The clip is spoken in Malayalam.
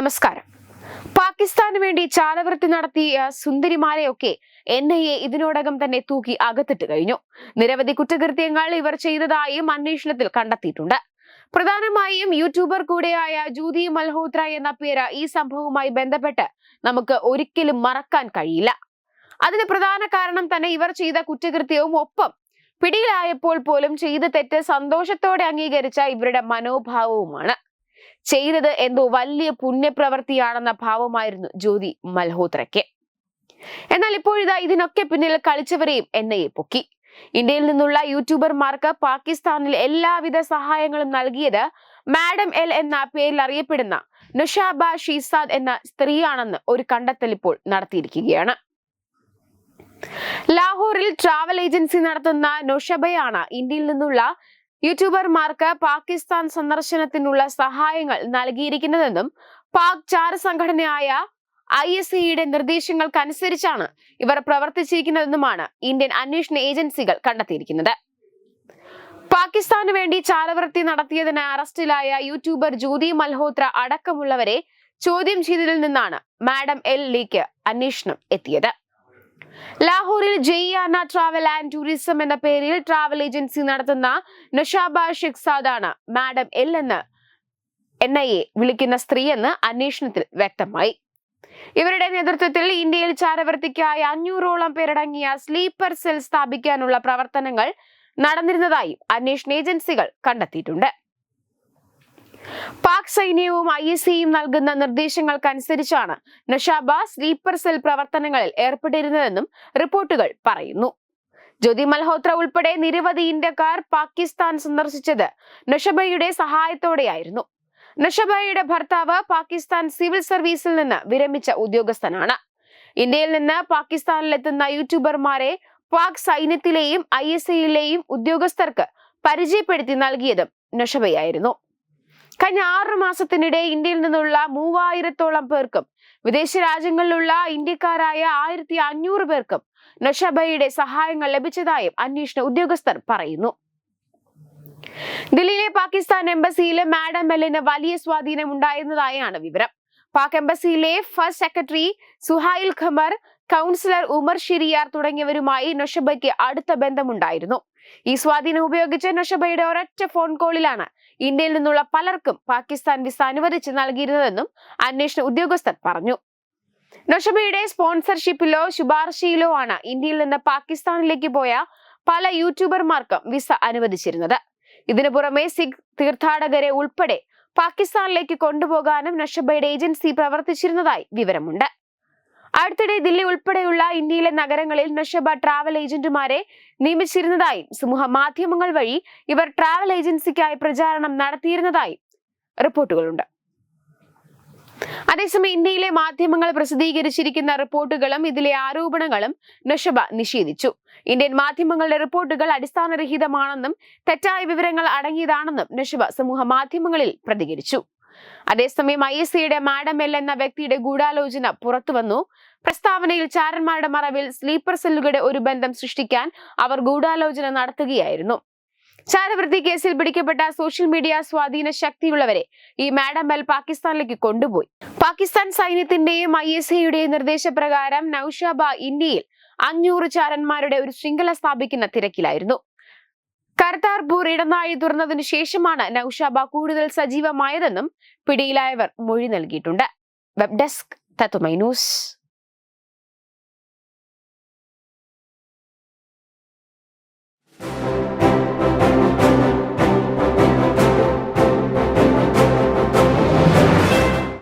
നമസ്കാരം. പാകിസ്ഥാന് വേണ്ടി ചാലവൃത്തി നടത്തിയ സുന്ദരിമാരെയൊക്കെ എൻ ഐ എ ഇതിനോടകം തന്നെ തൂക്കി അകത്തിട്ട് കഴിഞ്ഞു. നിരവധി കുറ്റകൃത്യങ്ങൾ ഇവർ ചെയ്തതായും അന്വേഷണത്തിൽ കണ്ടെത്തിയിട്ടുണ്ട്. പ്രധാനമായും യൂട്യൂബർ കൂടെയായ ജൂതി മൽഹോത്ര എന്ന പേര് ഈ സംഭവവുമായി ബന്ധപ്പെട്ട് നമുക്ക് ഒരിക്കലും മറക്കാൻ കഴിയില്ല. അതിന് പ്രധാന കാരണം തന്നെ ഇവർ ചെയ്ത കുറ്റകൃത്യവും ഒപ്പം പിടിയിലായപ്പോൾ പോലും ചെയ്ത തെറ്റ് സന്തോഷത്തോടെ അംഗീകരിച്ച ഇവരുടെ മനോഭാവവുമാണ്. ചെയ്തത് എന്തോ വലിയ പുണ്യപ്രവൃത്തിയാണെന്ന ഭാവമായിരുന്നു ജ്യോതി മൽഹോത്രയ്ക്ക്. എന്നാൽ ഇപ്പോഴിതാ ഇതിനൊക്കെ പിന്നിൽ കളിച്ചവരെയും എൻ ഐ എ പൊക്കി. ഇന്ത്യയിൽ നിന്നുള്ള യൂട്യൂബർമാർക്ക് പാകിസ്ഥാനിൽ എല്ലാവിധ സഹായങ്ങളും നൽകിയത് മാഡം എൽ എന്ന പേരിൽ അറിയപ്പെടുന്ന നുഷാബ ഷീസാദ് എന്ന സ്ത്രീയാണെന്ന് ഒരു കണ്ടെത്തൽ ഇപ്പോൾ നടത്തിയിരിക്കുകയാണ്. ലാഹോറിൽ ട്രാവൽ ഏജൻസി നടത്തുന്ന നൊഷബയാണ് ഇന്ത്യയിൽ നിന്നുള്ള യൂട്യൂബർമാർക്ക് പാകിസ്ഥാൻ സന്ദർശനത്തിനുള്ള സഹായങ്ങൾ നൽകിയിരിക്കുന്നതെന്നും പാക് ചാര സംഘടനയായ ഐ എസ് ഇയുടെ നിർദ്ദേശങ്ങൾക്കനുസരിച്ചാണ് ഇവർ പ്രവർത്തിച്ചിരിക്കുന്നതെന്നുമാണ് ഇന്ത്യൻ അന്വേഷണ ഏജൻസികൾ കണ്ടെത്തിയിരിക്കുന്നത്. പാകിസ്ഥാന് വേണ്ടി ചാരവൃത്തി നടത്തിയതിന് അറസ്റ്റിലായ യൂട്യൂബർ ജ്യോതി മൽഹോത്ര അടക്കമുള്ളവരെ ചോദ്യം ചെയ്തതിൽ നിന്നാണ് മാഡം എൽ ലീക്ക് അന്വേഷണം എത്തിയത്. ലാഹോറിൽ ജയ്യാന ട്രാവൽ ആൻഡ് ടൂറിസം എന്ന പേരിൽ ട്രാവൽ ഏജൻസി നടത്തുന്ന നഷാബ ഷിഖ്സാദാണ് മാഡം എൽ എന്ന് എൻ ഐ എ വിളിക്കുന്ന സ്ത്രീയെന്ന് അന്വേഷണത്തിൽ വ്യക്തമായി. ഇവരുടെ നേതൃത്വത്തിൽ ഇന്ത്യയിൽ ചാരവർത്തിക്കായി അഞ്ഞൂറോളം പേരടങ്ങിയ സ്ലീപ്പർ സെൽ സ്ഥാപിക്കാനുള്ള പ്രവർത്തനങ്ങൾ നടന്നിരുന്നതായും അന്വേഷണ ഏജൻസികൾ കണ്ടെത്തിയിട്ടുണ്ട്. പാക് സൈന്യവും ഐ എസ് സിയും നൽകുന്ന നിർദ്ദേശങ്ങൾക്കനുസരിച്ചാണ് നഷാബ സ്ലീപ്പർ സെൽ പ്രവർത്തനങ്ങളിൽ ഏർപ്പെട്ടിരുന്നതെന്നും റിപ്പോർട്ടുകൾ പറയുന്നു. ജ്യോതി മൽഹോത്ര ഉൾപ്പെടെ നിരവധി ഇന്ത്യക്കാർ പാകിസ്ഥാൻ സന്ദർശിച്ചത് നഷബയുടെ സഹായത്തോടെയായിരുന്നു. നഷബയുടെ ഭർത്താവ് പാകിസ്ഥാൻ സിവിൽ സർവീസിൽ നിന്ന് വിരമിച്ച ഉദ്യോഗസ്ഥനാണ്. ഇന്ത്യയിൽ നിന്ന് പാകിസ്ഥാനിലെത്തുന്ന യൂട്യൂബർമാരെ പാക് സൈന്യത്തിലെയും ഐ എസ് ഐയിലെയും ഉദ്യോഗസ്ഥർക്ക് പരിചയപ്പെടുത്തി നൽകിയതും നഷബയായിരുന്നു. കഴിഞ്ഞ ആറു മാസത്തിനിടെ ഇന്ത്യയിൽ നിന്നുള്ള മൂവായിരത്തോളം പേർക്കും വിദേശ രാജ്യങ്ങളിലുള്ള ഇന്ത്യക്കാരായ ആയിരത്തി അഞ്ഞൂറ് പേർക്കും നഷബയുടെ സഹായങ്ങൾ ലഭിച്ചതായും അന്വേഷണ ഉദ്യോഗസ്ഥർ പറയുന്നു. ദില്ലിയിലെ പാകിസ്ഥാൻ എംബസിയിലെ മാഡം എല്ലിന് വലിയ സ്വാധീനം ഉണ്ടായിരുന്നതായാണ് വിവരം. Pak എംബസിയിലെ first secretary Suhail Qamar counsellor Umar Shehryar തുടങ്ങിയവരുമായി നഷബയ്ക്ക് അടുത്ത ബന്ധമുണ്ടായിരുന്നു. ഈ സ്വാധീനം ഉപയോഗിച്ച് നഷബയുടെ ഒരൊറ്റ ഫോൺ കോളിലാണ് ഇന്ത്യയിൽ നിന്നുള്ള പലർക്കും പാകിസ്ഥാൻ വിസ അനുവദിച്ച് നൽകിയിരുന്നതെന്നും അന്വേഷണ ഉദ്യോഗസ്ഥർ പറഞ്ഞു. നഷബയുടെ സ്പോൺസർഷിപ്പിലോ ശുപാർശയിലോ ആണ് ഇന്ത്യയിൽ നിന്ന് പാകിസ്ഥാനിലേക്ക് പോയ പല യൂട്യൂബർമാർക്കും വിസ അനുവദിച്ചിരുന്നത്. ഇതിനു പുറമെ സിഖ് തീർത്ഥാടകരെ ഉൾപ്പെടെ പാകിസ്ഥാനിലേക്ക് കൊണ്ടുപോകാനും നഷബയുടെ ഏജൻസി പ്രവർത്തിച്ചിരുന്നതായി വിവരമുണ്ട്. അടുത്തിടെ ദില്ലി ഉൾപ്പെടെയുള്ള ഇന്ത്യയിലെ നഗരങ്ങളിൽ നഷബ ട്രാവൽ ഏജന്റുമാരെ നിയമിച്ചിരുന്നതായും സമൂഹ മാധ്യമങ്ങൾ വഴി ഇവർ ട്രാവൽ ഏജൻസിക്കായി പ്രചാരണം നടത്തിയിരുന്നതായും റിപ്പോർട്ടുകളുണ്ട്. അതേസമയം ഇന്ത്യയിലെ മാധ്യമങ്ങൾ പ്രസിദ്ധീകരിച്ചിരിക്കുന്ന റിപ്പോർട്ടുകളും ഇതിലെ ആരോപണങ്ങളും നഷബ നിഷേധിച്ചു. ഇന്ത്യൻ മാധ്യമങ്ങളുടെ റിപ്പോർട്ടുകൾ അടിസ്ഥാനരഹിതമാണെന്നും തെറ്റായ വിവരങ്ങൾ അടങ്ങിയതാണെന്നും നഷബ സമൂഹ മാധ്യമങ്ങളിൽ പ്രതികരിച്ചു. അതേസമയം ഐ എസ് സിയുടെ മാഡം എൽ എന്ന വ്യക്തിയുടെ ഗൂഢാലോചന പുറത്തുവന്നു പ്രസ്താവനയിൽ ചാരന്മാരുടെ മറവിൽ സ്ലീപ്പർ സെല്ലുകളുടെ ഒരു ബന്ധം സൃഷ്ടിക്കാൻ അവർ ഗൂഢാലോചന നടത്തുകയായിരുന്നു. ചാരവൃത്തി കേസിൽ പിടിക്കപ്പെട്ട സോഷ്യൽ മീഡിയ സ്വാധീന ശക്തിയുള്ളവരെ ഈ മാഡം എൽ പാകിസ്ഥാനിലേക്ക് കൊണ്ടുപോയി. പാകിസ്ഥാൻ സൈന്യത്തിന്റെയും ഐ എസ് ഐയുടെയും നിർദ്ദേശപ്രകാരം നൌഷാബ ഇന്ത്യയിൽ അഞ്ഞൂറ് ചാരന്മാരുടെ ഒരു ശൃംഖല സ്ഥാപിക്കുന്ന തിരക്കിലായിരുന്നു. കർത്താർപൂർ ഇടനാഴി തുറന്നതിനു ശേഷമാണ് നൌഷാബ കൂടുതൽ സജീവമായതെന്നും പിടിയിലായവർ മൊഴി നൽകിയിട്ടുണ്ട്. വെബ് ഡെസ്ക് തത്തുമൈ ന്യൂസ്.